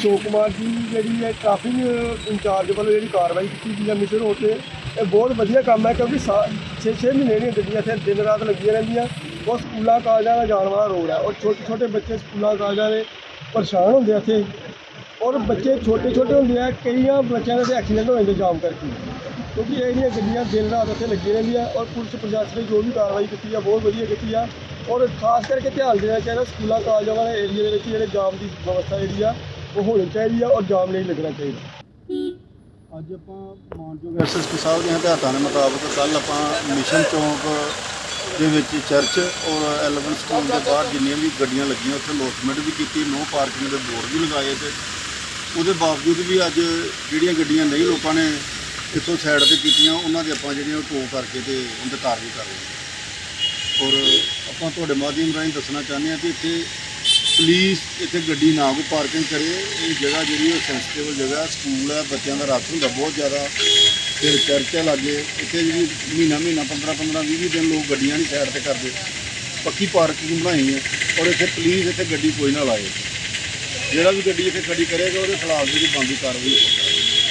ਅਸ਼ੋਕ ਕੁਮਾਰ ਜੀ ਜਿਹੜੀ ਹੈ traffic incharge ਵੱਲੋਂ ਜਿਹੜੀ ਕਾਰਵਾਈ ਕੀਤੀ ਗਈ ਹੈ ਮਿਸ਼ਨ ਰੋਡ ਤੇ। ਇਹ ਬਹੁਤ ਵਧੀਆ ਕੰਮ ਹੈ ਕਿਉਂਕਿ 6-6 ਮਹੀਨੇ ਦੀਆਂ ਗੱਡੀਆਂ ਇੱਥੇ ਦਿਨ ਰਾਤ ਲੱਗੀਆਂ ਰਹਿੰਦੀਆਂ। ਉਹ ਸਕੂਲਾਂ, ਕਾਲਜਾਂ ਦਾ ਜਾਣ ਵਾਲਾ ਰੋਡ ਹੈ। ਔਰ ਛੋਟੇ ਛੋਟੇ ਬੱਚੇ ਸਕੂਲਾਂ, ਕਾਲਜਾਂ ਦੇ ਪਰੇਸ਼ਾਨ ਹੁੰਦੇ ਆ ਇੱਥੇ। ਔਰ ਬੱਚੇ ਛੋਟੇ ਛੋਟੇ ਹੁੰਦੇ ਆ, ਕਈਆਂ ਬੱਚਿਆਂ ਦੇ ਐਕਸੀਡੈਂਟ ਹੋ ਜਾਂਦੇ ਜਾਮ ਕਰਕੇ। ਕਿਉਂਕਿ ਇਹ ਜਿਹੜੀਆਂ ਗੱਡੀਆਂ ਦਿਨ ਰਾਤ ਇੱਥੇ ਲੱਗੀਆਂ ਰਹਿੰਦੀਆਂ ਔਰ ਪੁਲਿਸ, ਪ੍ਰਸ਼ਾਸਨ ਨੇ ਜੋ ਵੀ ਕਾਰਵਾਈ ਕੀਤੀ ਆ, ਬਹੁਤ ਵਧੀਆ ਕੀਤੀ ਆ। ਔਰ ਖਾਸ ਕਰਕੇ ਧਿਆਨ ਦੇਣਾ ਚਾਹੀਦਾ ਸਕੂਲਾਂ, ਕਾਲਜਾਂ ਵਾਲੇ ਏਰੀਆ ਦੇ ਵਿੱਚ ਜਿਹੜੇ ਜਾਮ ਦੀ ਵਿਵਸਥਾ ਜਿਹੜੀ ਆ ਉਹ ਹੋਣੀ ਚਾਹੀਦੀ ਆ ਔਰ ਜਾਮ ਨਹੀਂ ਲੱਗਣਾ ਚਾਹੀਦਾ। ਅੱਜ ਆਪਾਂ ਮਾਨਯੋਗ ਐਸਐਸਪੀ ਸਾਹਿਬ ਦੇ ਹਦਾਇਤਾਂ ਦੇ ਮੁਤਾਬਕ ਕੱਲ ਆਪਾਂ ਮਿਸ਼ਨ ਚੌਂਕ ਦੇ ਵਿੱਚ ਚਰਚ ਔਰ ਐਲੀਵਨ ਸਕੂਲ ਦੇ ਬਾਹਰ ਜਿੰਨੀਆਂ ਵੀ ਗੱਡੀਆਂ ਲੱਗੀਆਂ, ਉੱਥੇ ਲੋਟਮੈਂਟ ਵੀ ਕੀਤੀ ਨੋ ਪਾਰਕਿੰਗ ਦੇ ਬੋਰਡ ਵੀ ਲਗਾਏ ਤੇ ਉਹਦੇ ਬਾਵਜੂਦ ਵੀ ਅੱਜ ਜਿਹੜੀਆਂ ਗੱਡੀਆਂ ਨਹੀਂ ਲੋਕਾਂ ਨੇ ਇੱਥੋਂ ਸਾਈਡ ਤੇ ਕੀਤੀਆਂ, ਉਹਨਾਂ ਦੇ ਆਪਾਂ ਜਿਹੜੀਆਂ ਉਹ ਟੋ ਕਰਕੇ ਤੇ ਉਹਨਾਂ ਤੇ ਕਾਰਵਾਈ ਕਰ ਰਹੇ ਹਾਂ। ਔਰ ਆਪਾਂ ਤੁਹਾਡੇ ਮਾਧਿਅਮ ਰਾਹੀਂ ਦੱਸਣਾ ਚਾਹੁੰਦੇ ਹਾਂ ਕਿ ਇੱਥੇ ਪਲੀਜ਼ ਇੱਥੇ ਗੱਡੀ ਨਾ ਕੋਈ ਪਾਰਕਿੰਗ ਕਰੇ। ਇਹ ਜਗ੍ਹਾ ਜਿਹੜੀ ਉਹ ਸੈਂਸਿਟਿਵ ਜਗ੍ਹਾ ਸਕੂਲ ਹੈ, ਬੱਚਿਆਂ ਦਾ ਰੱਖ ਹੁੰਦਾ ਬਹੁਤ ਜ਼ਿਆਦਾ। ਫਿਰ ਚਰਚ ਹੈ ਲਾਗੇ। ਇੱਥੇ ਜਿਹੜੀ ਮਹੀਨਾ ਮਹੀਨਾ 15 15 20 20 ਦਿਨ ਲੋਕ ਗੱਡੀਆਂ ਨਹੀਂ ਸਾਈਡ ਤੇ ਕਰਦੇ। ਪੱਕੀ ਪਾਰਕਿੰਗ ਬਣਾਈ ਹੈ ਔਰ ਇੱਥੇ ਪਲੀਜ਼ ਇੱਥੇ ਗੱਡੀ ਕੋਈ ਨਾ ਲਾਏ। ਜਿਹੜਾ ਵੀ ਗੱਡੀ ਇੱਥੇ ਖੜੀ ਕਰੇਗਾ, ਉਹਦੇ ਖਿਲਾਫ ਜਿਹੜੀ ਬੰਦੀ ਕਾਰਵਾਈ ਹੋਵੇਗੀ